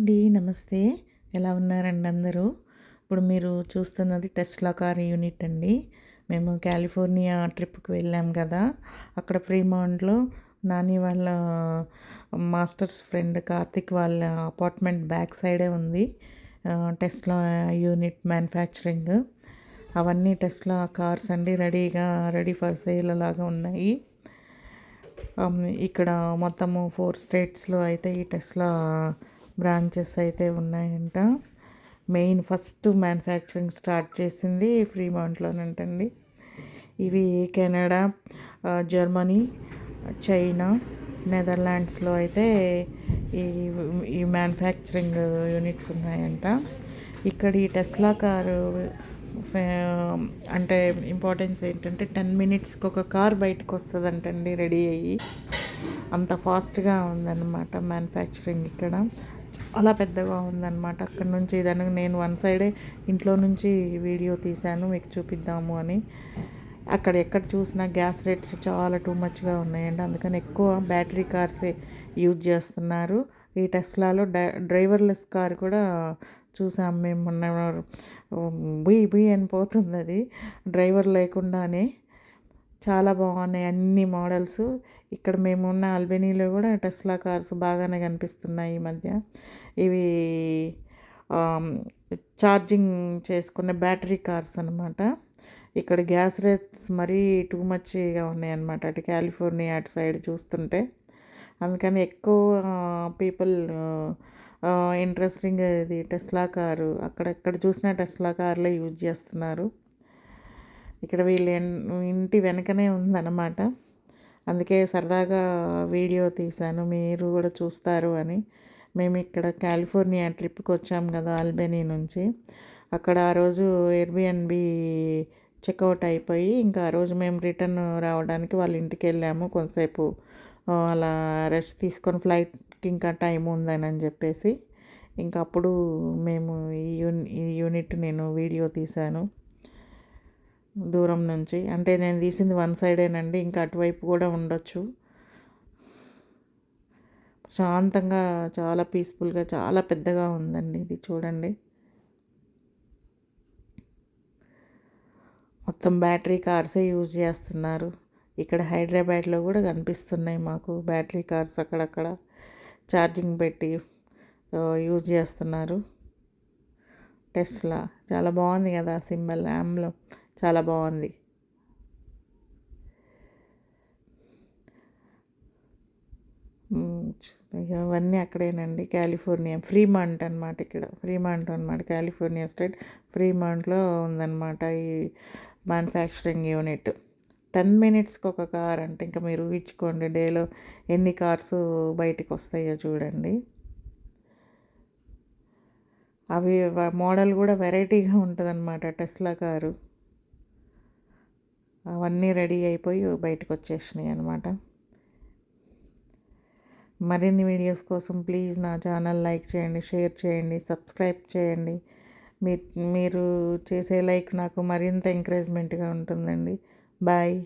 అండి నమస్తే. ఎలా ఉన్నారండి అందరూ? ఇప్పుడు మీరు చూస్తున్నది టెస్లా కార్ యూనిట్ అండి. మేము కాలిఫోర్నియా ట్రిప్కి వెళ్ళాం కదా. అక్కడ ఫ్రీమౌంట్లో నాని వాళ్ళ మాస్టర్స్ ఫ్రెండ్ కార్తిక్ వాళ్ళ అపార్ట్మెంట్ బ్యాక్ సైడే ఉంది. Tesla unit manufacturing. అవన్నీ టెస్లా కార్స్ అండి రెడీగా రెడీ ఫర్ సేల్ లాగా ఉన్నాయి. ఇక్కడ మొత్తము ఫోర్ స్టేట్స్లో అయితే ఈ టెస్లా బ్రాంచెస్ అయితే ఉన్నాయంట. మెయిన్ ఫస్ట్ మ్యానుఫ్యాక్చరింగ్ స్టార్ట్ చేసింది ఫ్రీ మౌంట్లోనంటండి ఇవి కెనడా జర్మనీ చైనా నెదర్లాండ్స్లో అయితే ఈ ఈ మ్యానుఫ్యాక్చరింగ్ యూనిట్స్ ఉన్నాయంట. ఇక్కడ ఈ టెస్లా కారు అంటే ఇంపార్టెన్స్ ఏంటంటే టెన్ మినిట్స్కి ఒక కార్ బయటకు వస్తుందంటండి రెడీ అయ్యి. అంత ఫాస్ట్గా ఉందన్నమాట మ్యానుఫ్యాక్చరింగ్ ఇక్కడ. చాలా పెద్దగా ఉందన్నమాట. అక్కడ నుంచి దానికి నేను వన్ సైడే ఇంట్లో నుంచి వీడియో తీశాను మీకు చూపిద్దాము అని. అక్కడ ఎక్కడ చూసినా గ్యాస్ రేట్స్ చాలా టూ మచ్గా ఉన్నాయండి. అందుకని ఎక్కువ బ్యాటరీ కార్సే యూజ్ చేస్తున్నారు. ఈ టెస్లాలో డ్రైవర్లెస్ కార్ కూడా చూసాం మేము మొన్న. బుయ్ బుయ్ అని పోతుంది అది డ్రైవర్ లేకుండానే చాలా బాగున్నాయి అన్ని మోడల్స్. ఇక్కడ మేము ఉన్న కూడా టెస్లా కార్స్ బాగానే కనిపిస్తున్నాయి ఈ మధ్య. ఇవి ఛార్జింగ్ చేసుకునే బ్యాటరీ కార్స్ అనమాట ఇక్కడ గ్యాస్ రేట్స్ మరీ టూ మచ్గా ఉన్నాయన్నమాట. అటు కాలిఫోర్నియా అటు సైడ్ చూస్తుంటే. అందుకని ఎక్కువ పీపుల్ ఇంట్రెస్టింగ్ ఇది టెస్లా కారు. అక్కడెక్కడ చూసినా టెస్లా కార్లే యూజ్ చేస్తున్నారు. ఇక్కడ వీళ్ళ ఇంటి వెనకనే ఉందన్నమాట. అందుకే సరదాగా వీడియో తీశాను. మీరు కూడా చూస్తారు అని. మేము ఇక్కడ కాలిఫోర్నియా ట్రిప్కి వచ్చాం కదా అల్బెనీ నుంచి. అక్కడ ఆ రోజు ఎయిర్బిఎన్బి చెక్అవుట్ అయిపోయి ఇంకా ఆ రోజు మేము రిటర్న్ రావడానికి వాళ్ళ ఇంటికి వెళ్ళాము. కొంతసేపు అలా రెస్ట్ తీసుకొని ఫ్లైట్కి ఇంకా టైం ఉందని అని చెప్పేసి. ఇంకా అప్పుడు మేము ఈ ఈ యూనిట్ నేను వీడియో తీశాను. దూరం నుంచి. అంటే నేను తీసింది వన్ సైడేనండి ఇంకా అటువైపు కూడా ఉండొచ్చు. ప్రశాంతంగా చాలా పీస్ఫుల్గా చాలా పెద్దగా ఉందండి ఇది చూడండి. మొత్తం బ్యాటరీ కార్సే యూజ్ చేస్తున్నారు. ఇక్కడ హైదరాబాద్లో కూడా కనిపిస్తున్నాయి మాకు బ్యాటరీ కార్స్ అక్కడక్కడ. ఛార్జింగ్ పెట్టి యూజ్ చేస్తున్నారు. టెస్లా. చాలా బాగుంది కదా సింబల్ యామ్లో చాలా బాగుంది. అవన్నీ అక్కడేనండి. కాలిఫోర్నియా ఫ్రీమాంట్ అనమాట ఇక్కడ. ఫ్రీమాంట్ అనమాట కాలిఫోర్నియా స్టేట్ ఫ్రీమాంట్లో ఉందన్నమాట ఈ మ్యానుఫ్యాక్చరింగ్ యూనిట్. టెన్ మినిట్స్కి ఒక కార్ అంటే. ఇంకా మీరు ఊహించుకోండి డేలో ఎన్ని కార్స్ బయటికి వస్తాయో చూడండి. అవి మోడల్ కూడా వెరైటీగా ఉంటుందనమాట టెస్లా కారు. అవన్నీ రెడీ అయిపోయి బయటకు వచ్చేసినాయి అనమాట మరిన్ని వీడియోస్ కోసం ప్లీజ్ నా ఛానల్ లైక్ చేయండి షేర్ చేయండి సబ్స్క్రైబ్ చేయండి. మీ మీరు చేసే లైక్ నాకు మరింత ఎంకరేజ్మెంట్గా ఉంటుందండి. బాయ్.